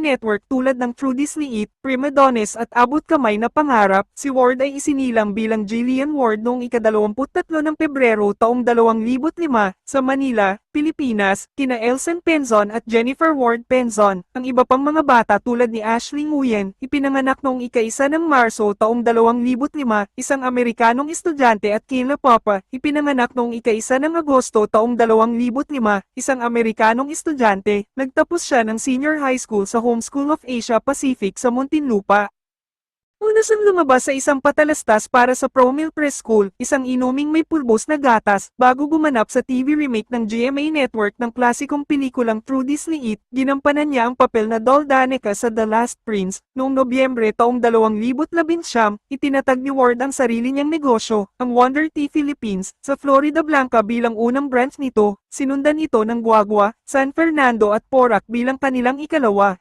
network tulad ng True Disney It, Prima Donnes at Abot Kamay na Pangarap, si Ward ay isinilang bilang Jillian Ward noong ika-23 ng Pebrero taong 2005 sa Manila, Pilipinas, kina Elsen Penzon at Jennifer Ward Penzon. Ang iba pang mga bata tulad ni Ashley Nguyen, ipinanganak noong ika-isa ng Marso taong 2005, isang Amerikanong estudyante at Kayla Papa, ipinanganak noong ika-isa ng Agosto taong 2005, isang Amerikanong estudyante, nagtapos siya ng senior high school sa Home School of Asia Pacific sa Muntinlupa. Una siyang lumabas sa isang patalastas para sa Promil Press School, isang inuming may pulbos na gatas, bago gumanap sa TV remake ng GMA Network ng klasikong pelikulang True Disney It, ginampanan niya ang papel na Dol Danica sa The Last Prince. Noong Nobyembre taong 2019, itinatag ni Ward ang sarili niyang negosyo, ang Wonder Tea Philippines, sa Florida Blanca bilang unang branch nito, sinundan ito ng Guagua, San Fernando at Porac bilang kanilang ikalawa.